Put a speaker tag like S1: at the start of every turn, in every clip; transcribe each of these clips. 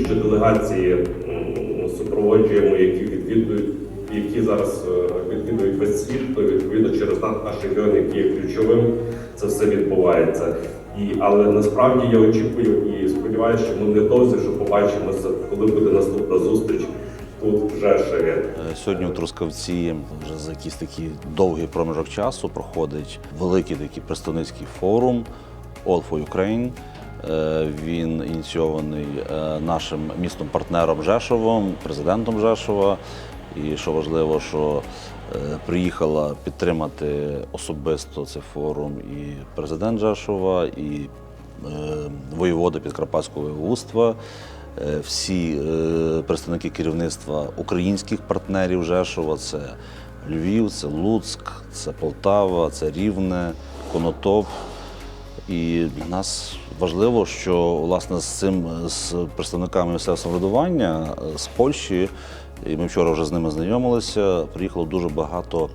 S1: делегації супроводжуємо, які відвідують, які зараз е, відвідують весь світ, то відповідно через наш регіон, який є ключовим, це все відбувається. І, але насправді я очікую і сподіваюся, що ми невдовзі вже побачимося, коли буде наступна зустріч тут в Жешеві.
S2: Е, Сьогодні у Трускавці вже за якийсь такий довгий проміжок часу проходить великий такий представницький форум All for Ukraine. Е, Він ініційований е, нашим містом-партнером Жешовом, президентом Жешова. І що важливо, що е, приїхала підтримати особисто цей форум і президент Жешова, і воєвода Підкарпатського воєводства, всі представники керівництва українських партнерів Жешова, це Львів, це Луцьк, це Полтава, це Рівне, Конотоп. І для нас важливо, що власне з цим з представниками місцевого самоврядування е, з Польщі, і ми вчора вже з ними знайомилися. Приїхало дуже багато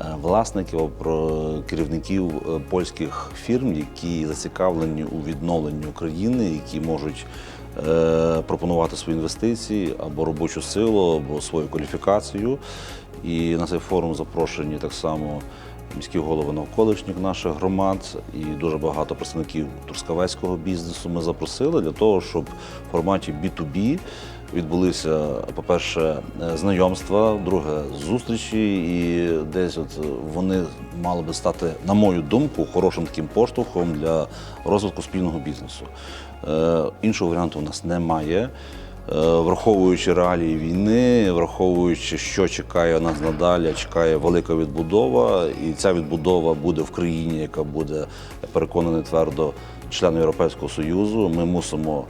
S2: е, власників, керівників е, польських фірм, які зацікавлені у відновленні України, які можуть пропонувати свої інвестиції або робочу силу, або свою кваліфікацію. І на цей форум запрошені так само міські голови навколишніх наших громад і дуже багато представників трускавецького бізнесу ми запросили для того, щоб в форматі B2B відбулися, по-перше, знайомства, друге зустрічі, і десь от вони мали би стати, на мою думку, хорошим таким поштовхом для розвитку спільного бізнесу. Е, Іншого варіанту у нас немає. Е, Враховуючи реалії війни, враховуючи, що чекає нас надалі, чекає велика відбудова, і ця відбудова буде в країні, яка буде переконаний твердо членом Європейського Союзу. Ми мусимо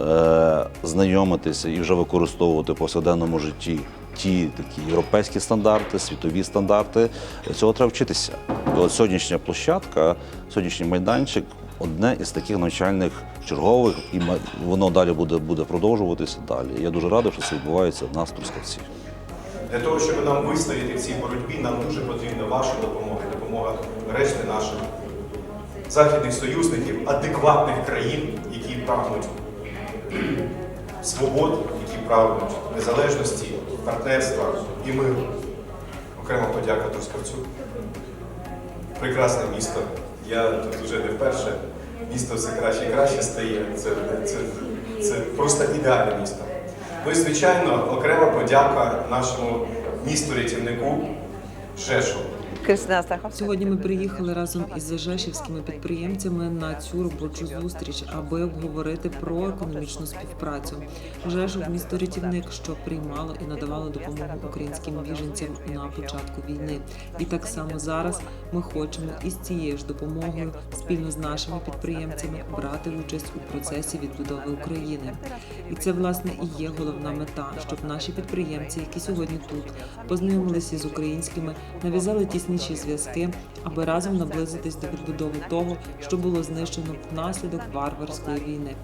S2: е, знайомитися і вже використовувати в повсякденному житті ті такі європейські стандарти, світові стандарти. Цього треба вчитися. От сьогоднішня площадка, сьогоднішній майданчик одне із таких навчальних чергових, і воно далі буде, буде продовжуватися далі. Я дуже радий, що це відбувається в нас в Трускавці.
S3: Для того, щоб нам вистояти в цій боротьбі, нам дуже потрібна ваша допомога, допомога решти наших західних союзників, адекватних країн, які прагнуть свобод, які прагнуть незалежності, партнерства і миру. Окрема подяка Трускавцю. Прекрасне місто. Я тут вже не вперше. Місто все краще і краще стає. Це, це, це просто ідеальне місто. Ну і звичайно, окрема подяка нашому місту рятівнику Жешову.
S4: Кристина.
S5: Сьогодні ми приїхали разом із жешівськими підприємцями на цю робочу зустріч, аби обговорити про економічну співпрацю. Жешов місто рятівник, що приймало і надавало допомогу українським біженцям на початку війни. І так само зараз ми хочемо із цією ж допомогою спільно з нашими підприємцями брати участь у процесі відбудови України. І це власне і є головна мета, щоб наші підприємці, які сьогодні тут, познайомилися з українськими, нав'язали тісніші зв'язки, аби разом наблизитись до відбудови того, що було знищено внаслідок варварської війни.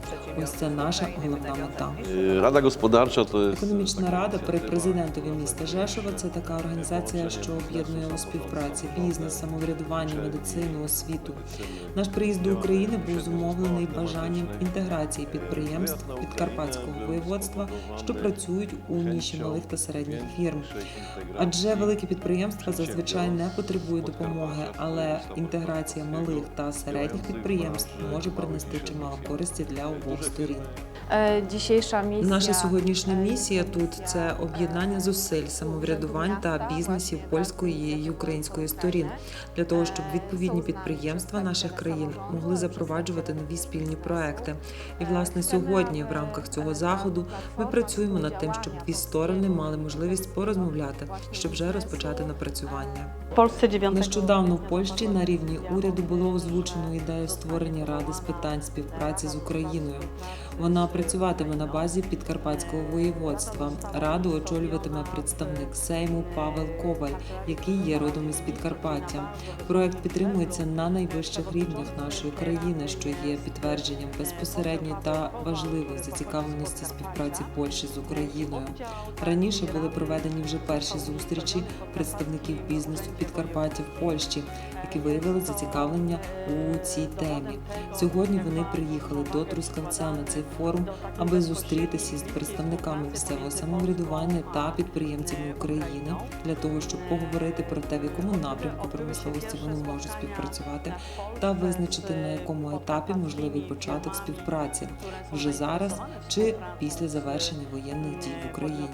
S5: Ось це наша головна мета.
S6: Rada Gospodarcza to jest
S5: Економічна рада при президентові міста Жешова це така організація, що об'єднує у співпраці бізнес, самоврядування, медицину, освіту. Наш приїзд до України був зумовлений бажанням інтеграції підприємств Підкарпатського воєводства, що працюють у ніші малих та середніх фірм. Адже великі підприємства зазвичай не потребують допомоги, але інтеграція малих та середніх підприємств може принести чимало користі для обох сторін.
S7: Е, Dzisiejsza misja.
S5: Наша сьогоднішня місія тут це об'єднання зусиль, самоврядувань та бізнесів польської і української сторін для того, щоб відповідні підприємства наших країн могли запроваджувати нові спільні проекти. І власне сьогодні, в рамках цього заходу, ми працюємо над тим, щоб дві сторони мали можливість порозмовляти, щоб вже розпочати напрацювання.
S4: W Polsce 9
S5: Нещодавно в Польщі на рівні уряду було озвучено ідею створення ради з питань співпраці з Україною. Вона працюватиме на базі підкарпатського воєводства. Раду очолюватиме представник Сейму Павел Коваль, який є родом із Підкарпаття. Проект підтримується на найвищих рівнях нашої країни, що є підтвердженням безпосередньої та важливої зацікавленості співпраці Польщі з Україною. Раніше були проведені вже перші зустрічі представників бізнесу Підкарпаття в Польщі, які виявили зацікавлення у цій темі. Сьогодні вони приїхали до Трускавця на цей форум, аби зустрітися з представниками місцевого самоврядування та підприємцями України для того, щоб поговорити про те, в якому напрямку промисловості вони можуть співпрацювати, та визначити на якому етапі можливий початок співпраці вже зараз чи після завершення воєнних дій в Україні.